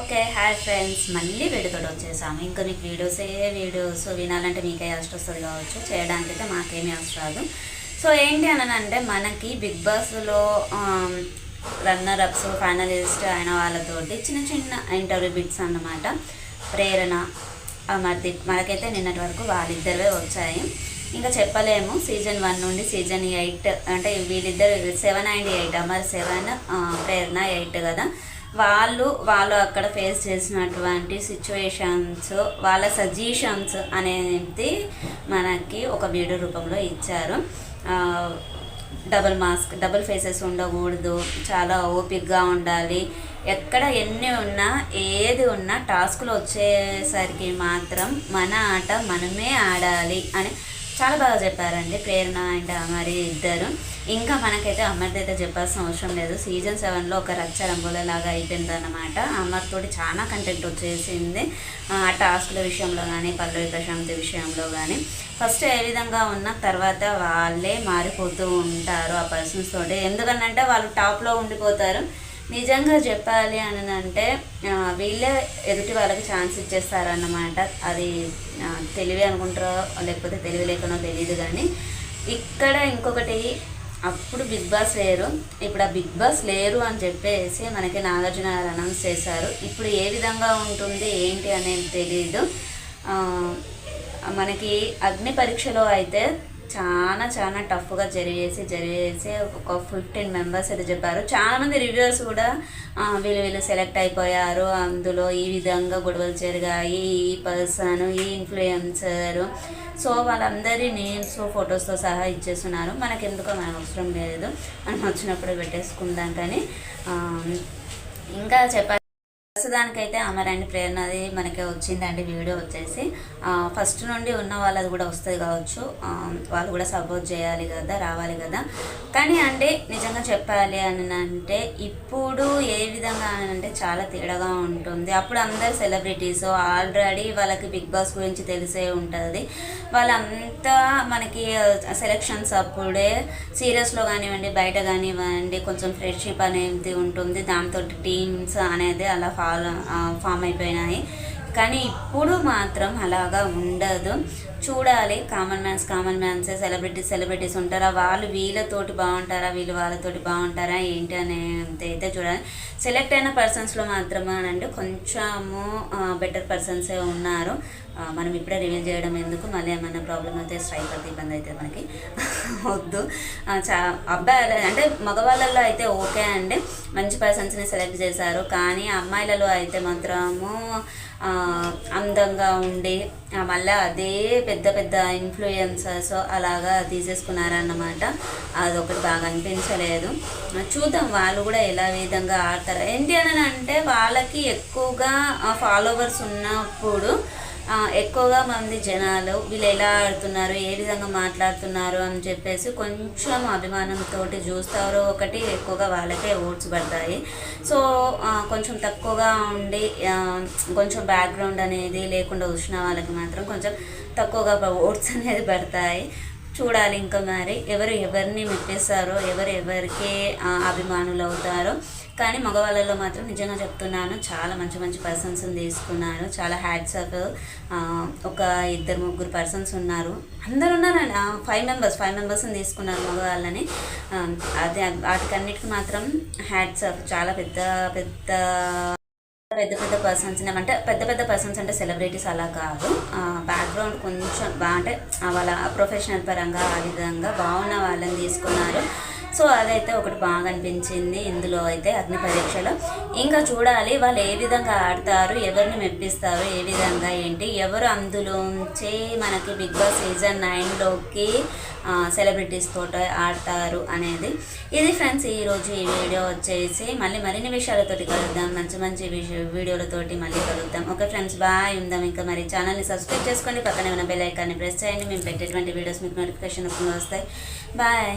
Okay hi friends. మళ్ళీ వీడియోతో వచ్చేసాము. ఇంకా మీకు వీడియోసే వీడియోస్ వినాలంటే మీకే అవసరం వస్తుంది కావచ్చు. చేయడానికి అయితే మాకేమీ అవసరం రాదు. సో ఏంటి అని అంటే మనకి బిగ్ బాస్లో రన్నర్ అప్స్ ఫైనలిస్ట్ అయిన వాళ్ళతోటి చిన్న చిన్న ఇంటర్వ్యూ బిట్స్ అన్నమాట. ప్రేరణ మరి మనకైతే నిన్నటి వరకు వాళ్ళిద్దరివే వచ్చాయి. ఇంకా చెప్పలేము. సీజన్ వన్ నుండి సీజన్ ఎయిట్ అంటే వీళ్ళిద్దరు సెవెన్ అండ్ ఎయిట్ మరి సెవెన్ ప్రేరణ ఎయిట్ కదా. వాళ్ళు వాళ్ళు అక్కడ ఫేస్ చేసినటువంటి సిచ్యువేషన్స్ వాళ్ళ సజెషన్స్ అనేది మనకి ఒక వీడియో రూపంలో ఇచ్చారు. డబుల్ మాస్క్ డబుల్ ఫేసెస్ ఉండకూడదు చాలా ఓపిక్గా ఉండాలి. ఎక్కడ ఎన్ని ఉన్నా ఏది ఉన్నా టాస్కులు వచ్చేసరికి మాత్రం మన ఆట మనమే ఆడాలి అని చాలా బాగా చెప్పారండి ప్రేరణ అండ్ అమరి ఇద్దరు. ఇంకా మనకైతే అమర్ది అయితే చెప్పాల్సిన అవసరం లేదు. సీజన్ సెవెన్లో ఒక రచ్చ రంగులలాగా అయిపోయింది అనమాట చాలా కంటెంట్ వచ్చేసింది. ఆ టాస్క్ల విషయంలో కానీ పల్లవి ప్రశాంతి విషయంలో కానీ ఫస్ట్ ఏ విధంగా ఉన్న తర్వాత వాళ్ళే మారిపోతూ ఉంటారు ఆ పర్సన్స్ తోటి. ఎందుకనంటే వాళ్ళు టాప్లో ఉండిపోతారు. నిజంగా చెప్పాలి అని అంటే వీళ్ళే ఎదుటి వాళ్ళకి ఛాన్స్ ఇచ్చేస్తారన్నమాట. అది తెలివి అనుకుంటారో లేకపోతే తెలివి లేకనో తెలియదు కానీ ఇక్కడ ఇంకొకటి అప్పుడు బిగ్ బాస్ లేరు. ఇప్పుడు ఆ బిగ్ బాస్ లేరు అని చెప్పేసి మనకి నాగార్జున గారు అనౌన్స్ చేశారు. ఇప్పుడు ఏ విధంగా ఉంటుంది ఏంటి అనేది తెలియదు మనకి అగ్ని పరీక్షలో అయితే చాలా చాలా టఫ్గా జరిగేసి జరిగేసి ఒక ఫిఫ్టీన్ మెంబర్స్ అయితే చెప్పారు. చాలా మంది రివ్యూస్ కూడా వీళ్ళు వీళ్ళు సెలెక్ట్ అయిపోయారు. అందులో ఈ విధంగా గొడవలు జరిగాయి. ఈ పర్సన్ ఈ ఇన్ఫ్లుయెన్సర్. సో వాళ్ళందరి నేమ్స్ ఫొటోస్తో సహా ఇచ్చేస్తున్నారు. మనకి ఎందుకో మనకు అవసరం లేదు. మనం వచ్చినప్పుడు పెట్టేసుకుందాం కానీ ఇంకా చెప్పాలి ప్రస్తుతానికైతే అమర్ ప్రేరణ ప్రేరణది మనకి వచ్చిందండి వీడియో వచ్చేసి. ఫస్ట్ నుండి ఉన్న వాళ్ళది కూడా వస్తుంది కావచ్చు. వాళ్ళు కూడా సపోర్ట్ చేయాలి కదా రావాలి కదా. కానీ అంటే నిజంగా చెప్పాలి అని అంటే ఇప్పుడు ఏ విధంగా అని అంటే చాలా తేడాగా ఉంటుంది. అప్పుడు అందరు సెలబ్రిటీస్ ఆల్రెడీ వాళ్ళకి బిగ్ బాస్ గురించి తెలిసే ఉంటుంది. వాళ్ళంతా మనకి సెలక్షన్స్ అప్పుడే సీరియస్లో కానివ్వండి బయట కానివ్వండి కొంచెం ఫ్రెండ్షిప్ అనేది ఉంటుంది. దాంతో టీమ్స్ అనేది అలా ఫాలో ఫామ్ అయిపోయినాయి. కానీ ఇప్పుడు మాత్రం అలాగా ఉండదు. చూడాలి. Common mans common mans celebrities celebrities ఉంటారా? వాళ్ళు వీళ్ళతోటి బాగుంటారా? వీళ్ళు వాళ్ళతోటి బాగుంటారా? ఏంటి అనే అయితే చూడాలి. సెలెక్ట్ అయిన పర్సన్స్లో మాత్రమే అని అంటే కొంచెము బెటర్ పర్సన్సే ఉన్నారు. మనం ఇప్పుడే రివీల్ చేయడం ఎందుకు? మళ్ళీ ఏమైనా ప్రాబ్లం అయితే స్ట్రైక్ అయితే ఇబ్బంది అయితే మనకి వద్దు. చా అబ్బాయి అంటే మగవాళ్ళల్లో అయితే ఓకే అండి. మంచి పర్సన్స్ని సెలెక్ట్ చేశారు. కానీ అమ్మాయిలలో అయితే మాత్రము అందంగా ఉండి మళ్ళీ అదే పెద్ద పెద్ద ఇన్ఫ్లుయెన్సర్స్ అలాగా తీసేసుకున్నారన్నమాట. అదొకటి బాగా అనిపించలేదు. చూద్దాం వాళ్ళు కూడా ఎలా విధంగా ఆడతారు. ఏంటి అని అంటే వాళ్ళకి ఎక్కువగా ఫాలోవర్స్ ఉన్నప్పుడు ఎక్కువగా మంది జనాలు వీళ్ళు ఎలా ఆడుతున్నారు ఏ విధంగా మాట్లాడుతున్నారు అని చెప్పేసి కొంచెం అభిమానంతో చూస్తారు ఒకటి ఎక్కువగా వాళ్ళకే ఓట్స్ పడతాయి సో కొంచెం తక్కువగా ఉండి కొంచెం బ్యాక్గ్రౌండ్ అనేది లేకుండా వచ్చిన వాళ్ళకి మాత్రం కొంచెం తక్కువగా ఓట్స్ అనేది పడతాయి. చూడాలి ఇంకా మరి ఎవరు ఎవరిని మెప్పేస్తారో ఎవరు ఎవరికి అభిమానులు అవుతారో. కానీ మగవాళ్ళలో మాత్రం నిజంగా చెప్తున్నాను చాలా మంచి మంచి పర్సన్స్ తీసుకున్నారు. చాలా హ్యాట్స్ అప్ ఒక ఇద్దరు ముగ్గురు పర్సన్స్ ఉన్నారు. అందరు ఉన్నారండి ఫైవ్ మెంబర్స్ ఫైవ్ మెంబర్స్ని తీసుకున్నారు మగవాళ్ళని. అదే వాటికన్నిటికి మాత్రం హ్యాట్స్ అప్ చాలా పెద్ద పెద్ద పెద్ద పెద్ద పర్సన్స్ అంటే పెద్ద పెద్ద పర్సన్స్ అంటే సెలబ్రిటీస్ అలా కాదు. బ్యాక్గ్రౌండ్ కొంచెం బాగా అంటే వాళ్ళ ప్రొఫెషనల్ పరంగా ఆ విధంగా బాగున్న వాళ్ళని తీసుకున్నారు. సో అదైతే ఒకటి బాగా అనిపించింది ఇందులో అయితే అగ్ని పరీక్షలో. ఇంకా చూడాలి వాళ్ళు ఏ విధంగా ఆడతారు ఎవరిని మెప్పిస్తారు ఏ విధంగా ఏంటి? ఎవరు అందులోంచి మనకి బిగ్ బాస్ సీజన్ నైన్లోకి సెలబ్రిటీస్ తోట ఆడతారు అనేది. ఇది ఫ్రెండ్స్ ఈరోజు ఈ వీడియో వచ్చేసి మళ్ళీ మరిన్ని విషయాలతోటి కలుద్దాం. మంచి మంచి వీడియోలతోటి మళ్ళీ కలుద్దాం. Okay friends bye. ఉందాం ఇంకా మరి. ఛానల్ని సబ్స్క్రైబ్ చేసుకోండి. పక్కనే ఉన్న బెల్ ఐకాన్ని ప్రెస్ చేయండి. మేము పెట్టేటువంటి వీడియోస్ మీకు నోటిఫికేషన్ వస్తాయి. బాయ్.